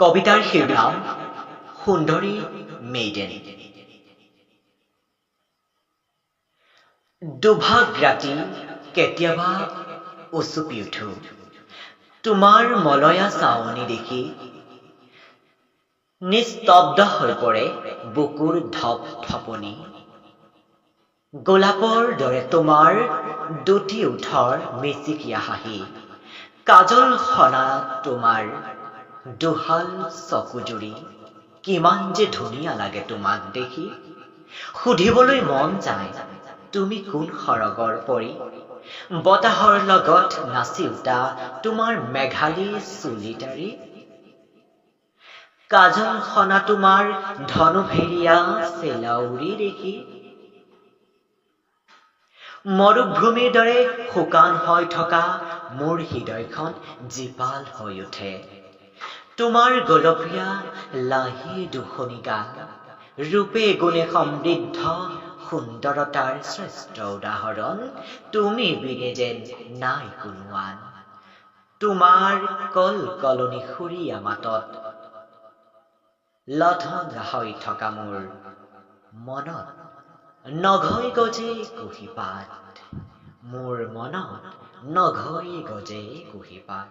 কবিতাৰ শিৰোনাম সুন্দৰী মেইডেন। দুভাগ ৰাতি কেতিয়াবা উচুপি উঠো। তোমাৰ মলয়া চাৱনি দেখি নিস্তব্ধ হৈ পৰে বুকুৰ ধপ ধপনি। গোলাপৰ দৰে তোমাৰ দুটি ওঠৰ মিচিকীয়া হাঁহি, কাজল সনা তোমাৰ দুহাল চকুজুৰি কিমান যে ধুনীয়া লাগে তোমাক দেখি। সুধিবলৈ মন যায় তুমি কোন সৰগৰ পৰি। বতাহৰ লগত নাচি উঠা তোমাৰ মেঘালী চুলিতাৰি কাজল সনা তোমাৰ ধনুভেৰিয়া চেলাউৰি দেখি। মৰুভূমিৰ দৰে শুকান হৈ থকা মোৰ হৃদয়খন জীপাল হৈ উঠে। তোমাৰ গোলপীয়া লাহি দুখনি গাল ৰূপে গুণে সমৃদ্ধ সুন্দৰতাৰ শ্ৰেষ্ঠ উদাহৰণ তুমি বিনে যেন নাই কোনো আন তোমাৰ কল কলনি সুৰীয়া মাতত লথন হৈ থকা মোৰ মনত। নঘৈ গজে কুঁহিপাত মোৰ মনত নঘৈ গজে কুঁহিপাত।